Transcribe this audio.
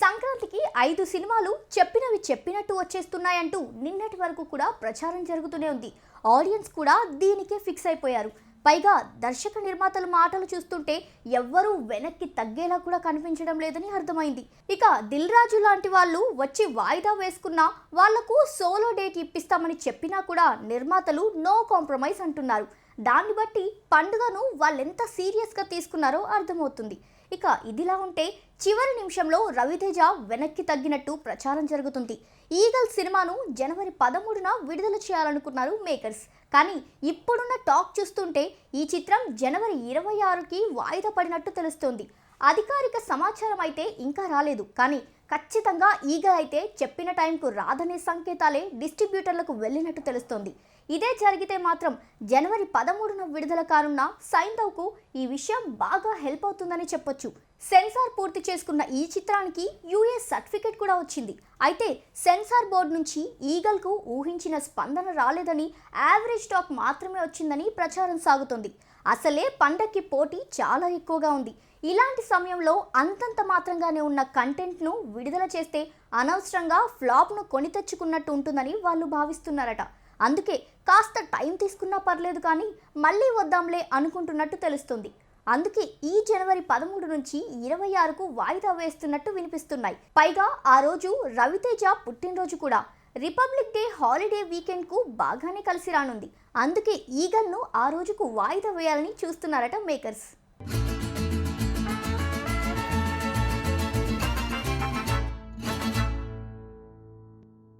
సంక్రాంతికి ఐదు సినిమాలు చెప్పినవి చెప్పినట్టు వచ్చేస్తున్నాయంటూ నిన్నటి వరకు కూడా ప్రచారం జరుగుతూనే ఉంది. ఆడియన్స్ కూడా దీనికే ఫిక్స్ అయిపోయారు. పైగా దర్శక నిర్మాతల మాటలు చూస్తుంటే ఎవ్వరూ వెనక్కి తగ్గేలా కూడా కనిపించడం లేదని అర్థమైంది. ఇక దిల్ రాజు లాంటి వాళ్ళు వచ్చి వాయిదా వేసుకున్నా వాళ్ళకు సోలో డేట్ ఇప్పిస్తామని చెప్పినా కూడా నిర్మాతలు నో కాంప్రమైజ్ అంటున్నారు. దాన్ని బట్టి పండుగను వాళ్ళెంత సీరియస్గా తీసుకున్నారో అర్థమవుతుంది. ఇక ఇదిలా ఉంటే చివరి నిమిషంలో రవితేజ వెనక్కి తగ్గినట్టు ప్రచారం జరుగుతుంది. ఈగల్ సినిమాను జనవరి పదమూడున విడుదల చేయాలనుకున్నారు మేకర్స్. కానీ ఇప్పుడున్న టాక్ చూస్తుంటే ఈ చిత్రం జనవరి ఇరవై ఆరుకి వాయిదా పడినట్టు తెలుస్తోంది. అధికారిక సమాచారం అయితే ఇంకా రాలేదు. కానీ ఖచ్చితంగా ఈగల్ అయితే చెప్పిన టైంకు రాదనే సంకేతాలే డిస్ట్రిబ్యూటర్లకు వెళ్ళినట్టు తెలుస్తోంది. ఇదే జరిగితే మాత్రం జనవరి పదమూడున విడుదల కానున్న సైంధవ్కు ఈ విషయం బాగా హెల్ప్ అవుతుందని చెప్పొచ్చు. సెన్సార్ పూర్తి చేసుకున్న ఈ చిత్రానికి యూఎస్ సర్టిఫికేట్ కూడా వచ్చింది. అయితే సెన్సార్ బోర్డు నుంచి ఈగల్కు ఊహించిన స్పందన రాలేదని యావరేజ్ టాక్ మాత్రమే వచ్చిందని ప్రచారం సాగుతోంది. అసలే పండక్కి పోటీ చాలా ఎక్కువగా ఉంది. ఇలాంటి సమయంలో అంతంత మాత్రంగానే ఉన్న కంటెంట్ను విడుదల చేస్తే అనవసరంగా ఫ్లాప్ను కొని తెచ్చుకున్నట్టు ఉంటుందని వాళ్ళు భావిస్తున్నారట. అందుకే కాస్త టైం తీసుకున్నా పర్లేదు కానీ మళ్ళీ వద్దాంలే అనుకుంటున్నట్టు తెలుస్తుంది. అందుకే ఈ జనవరి పదమూడు నుంచి ఇరవై ఆరుకు వాయిదా వేస్తున్నట్టు వినిపిస్తున్నాయి. పైగా ఆ రోజు రవితేజ పుట్టినరోజు కూడా. రిపబ్లిక్ డే హాలిడే వీకెండ్కు బాగానే కలిసి రానుంది. అందుకే ఈగల్ను ఆ రోజుకు వాయిదా వేయాలని చూస్తున్నారట మేకర్స్.